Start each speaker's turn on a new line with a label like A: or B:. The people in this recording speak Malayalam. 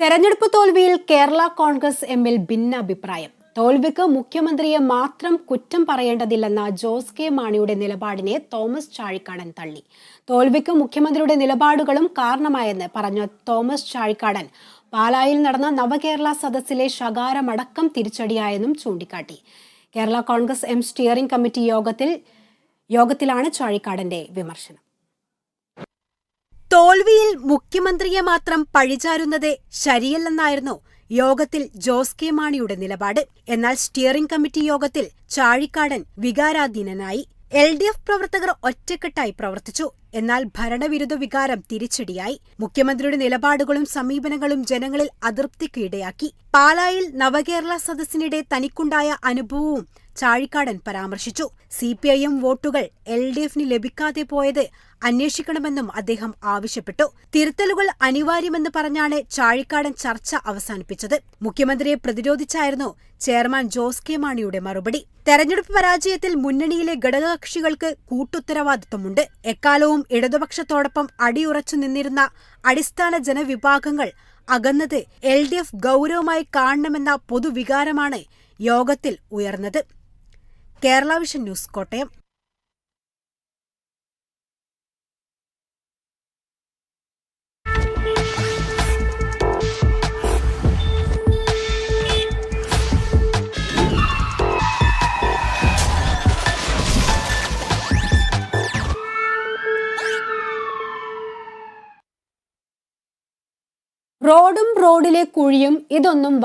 A: തെരഞ്ഞെടുപ്പ് തോൽവിയിൽ കേരള കോൺഗ്രസ് എമ്മിൽ ഭിന്ന അഭിപ്രായം തോൽവിക്ക് മുഖ്യമന്ത്രിയെ മാത്രം കുറ്റം പറയേണ്ടതില്ലെന്ന ജോസ് കെ മാണിയുടെ നിലപാടിനെ തോമസ് ചാഴിക്കാടൻ തള്ളി. തോൽവിക്ക് മുഖ്യമന്ത്രിയുടെ നിലപാടുകളും കാരണമായെന്ന് പറഞ്ഞ തോമസ് ചാഴിക്കാടൻ പാലായിൽ നടന്ന നവകേരള സദസ്സിലെ ശകാരമടക്കം തിരിച്ചടിയായെന്നും ചൂണ്ടിക്കാട്ടി. Kerala Congress M steering committee യോഗത്തിൽ യോഗത്തിലാണ് ചാഴിക്കാടന്റെ വിമർശനം. തോൽവിയിൽ മുഖ്യമന്ത്രിയെ മാത്രം പഴിചാരുന്നത് ശരിയല്ലെന്നായിരുന്നു യോഗത്തിൽ ജോസ് കെ മാണിയുടെ നിലപാട്. എന്നാൽ സ്റ്റിയറിംഗ് കമ്മിറ്റി യോഗത്തിൽ ചാഴിക്കാടൻ വികാരാധീനനായി. എൽ ഡി എഫ് പ്രവർത്തകർ ഒറ്റക്കെട്ടായി പ്രവർത്തിച്ചു. എന്നാൽ ഭരണവിരുദ്ധ വികാരം തിരിച്ചടിയായി. മുഖ്യമന്ത്രിയുടെ നിലപാടുകളും സമീപനങ്ങളും ജനങ്ങളിൽ അതൃപ്തിക്കിടയാക്കി പാലായിൽ നവകേരള സദസ്സിനിടെ തനിക്കുണ്ടായ അനുഭവവും ചാഴിക്കാടൻ പരാമർശിച്ചു. സി പി ഐ എം വോട്ടുകൾ എൽ ഡി എഫിന് ലഭിക്കാതെ പോയത് അന്വേഷിക്കണമെന്നും അദ്ദേഹം ആവശ്യപ്പെട്ടു. തിരുത്തലുകൾ അനിവാര്യമെന്ന് പറഞ്ഞാണ് ചാഴിക്കാടൻ ചർച്ച അവസാനിപ്പിച്ചത്. മുഖ്യമന്ത്രിയെ പ്രതിരോധിച്ചായിരുന്നു ചെയർമാൻ ജോസ് കെ മാണിയുടെ മറുപടി. തെരഞ്ഞെടുപ്പ് പരാജയത്തിൽ മുന്നണിയിലെ ഘടകകക്ഷികൾക്ക് കൂട്ടുത്തരവാദിത്വമുണ്ട്. എക്കാലവും ഇടതുപക്ഷത്തോടൊപ്പം അടിയുറച്ചു നിന്നിരുന്ന അടിസ്ഥാന ജനവിഭാഗങ്ങൾ അകന്നത് എൽ ഡി എഫ് ഗൗരവമായി കാണണമെന്ന പൊതുവികാരമാണ് യോഗത്തിൽ ഉയർന്നത്. Kerala vision news Kottayam. റോഡും റോഡിലെ കുഴിയും ഇതൊന്നും